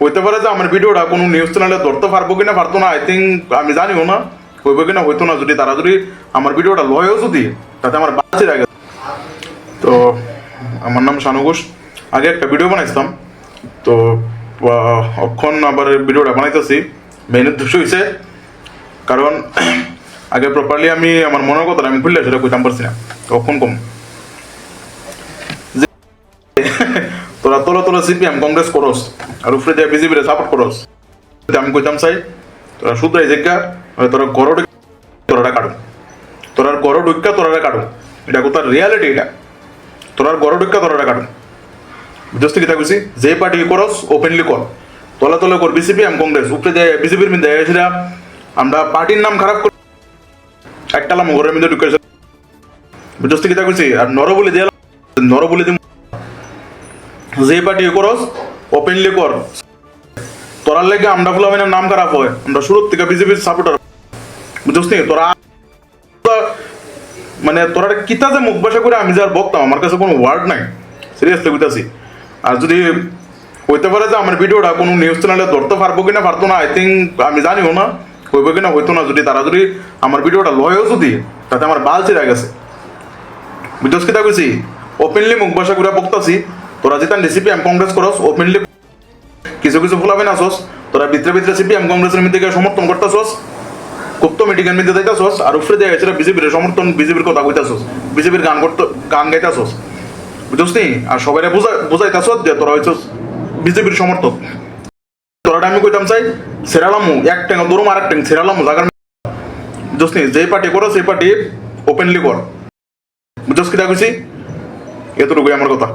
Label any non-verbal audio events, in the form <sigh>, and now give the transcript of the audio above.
হইতে পারে যে আমার ভিডিওটা কোনো নিউজ চ্যানেলে ধরতে পারব কিনা পারতো না আই থিঙ্ক আমি জানিও না, হইব কিনা হইতো না, যদি তারা যদি আমার ভিডিওটা লয়ও যদি, তাতে আমার বাঁচে আগে তো আমার নাম শানু ঘোষ। আগে একটা ভিডিও বানাইছিলাম। তো অক্ষণ আবার ভিডিওটা বানাইতেছি। মেইন উদ্দেশ্য হয়েছে কারণ <clears throat> আগে প্রপারলি আমি আমার মনের কথা আমি খুললে সেটা কইতাম পারছি না। অক্ষণ কম। <laughs> তোরা তোরা তোরা সিপিএম কংগ্রেস করস আর উপরে যে বিজেপি রে সাপোর্ট করস। আমি কইতাম, চাই, তোরা শুধরাই জায়গা তোরা গড় তোরা কাটো তোরার গড় ঢুকা তোরা কাটো এটা কোথার রিয়ালিটি এটা? তোরার গড় ঢুকা তোরা কাটো বুঝতে কি থাকুছি যে পার্টি করস ওপেনলি কর। তলে তলে কর বিসিপি এম কংগ্রেস। উপরে যে বিজেপির মধ্যে সেটা আমরা পার্টির নাম খারাপ করি একটা লাম ঘরের মধ্যে ঢুকেছে। বুঝতে কি থাকুছি আর নর বলে যে নর বলে যে যে পার্টি করস ওপেনলি কর। তোরার লেগে আমরা ফুলামেনের নাম খারাপ হয়। আমরা শুরুর থেকে বিজেপির সাপোর্টার বুঝছিস নি? তোরা মানে তোরা কিতা যে মুখ ভাষা করে আমি যার বকতাম আমার কাছে কোনো ওয়ার্ড নাই। সিরিয়াসলি বুঝতেছি? আর যদি হইতে পারে যে আমার ভিডিওটা কোনো নিউজ চ্যানেলে ধরতে পারব কিনা, পারতো না আই থিঙ্ক আমি জানিও না, হইব কিনা, হইতো না। যদি তারা যদি আমার ভিডিওটা লয়ও যদি, তাতে আমার বাল ছিঁড়া গেছে। বুঝছস কিতা কইছি? ওপেনলি মুখ ভাষা করে বকতাছি। তোরা যেটা রেসিপি এম কংগ্রেস করস ওপেনলি কিছু কিছু ফুলাবেন আসস তোরা ভিতরে ভিতরে সিপি এম কংগ্রেসের মধ্যে সমর্থন করতেছস খুব তো মিটিংয়ের মধ্যে যাইতাছস আর উপরে দিয়ে গেছিল বিজেপির সমর্থন বিজেপির কথা কইতাছস বিজেপির গান করতে, গান গাইতাছস নি? আর সবাই বুঝা যে তোরা হইছস বিজেপির সমর্থক। তোরা আমি কইতাম, চাই সেরালামু এক ট্যাং দৌড়ম আর এক ট্যাং সেরালামু জাগার বুঝছস নি? যে পার্টি করো সেই পার্টি ওপেনলি কর। বুঝছস কিটা কইছি? এতটুকুই আমার কথা।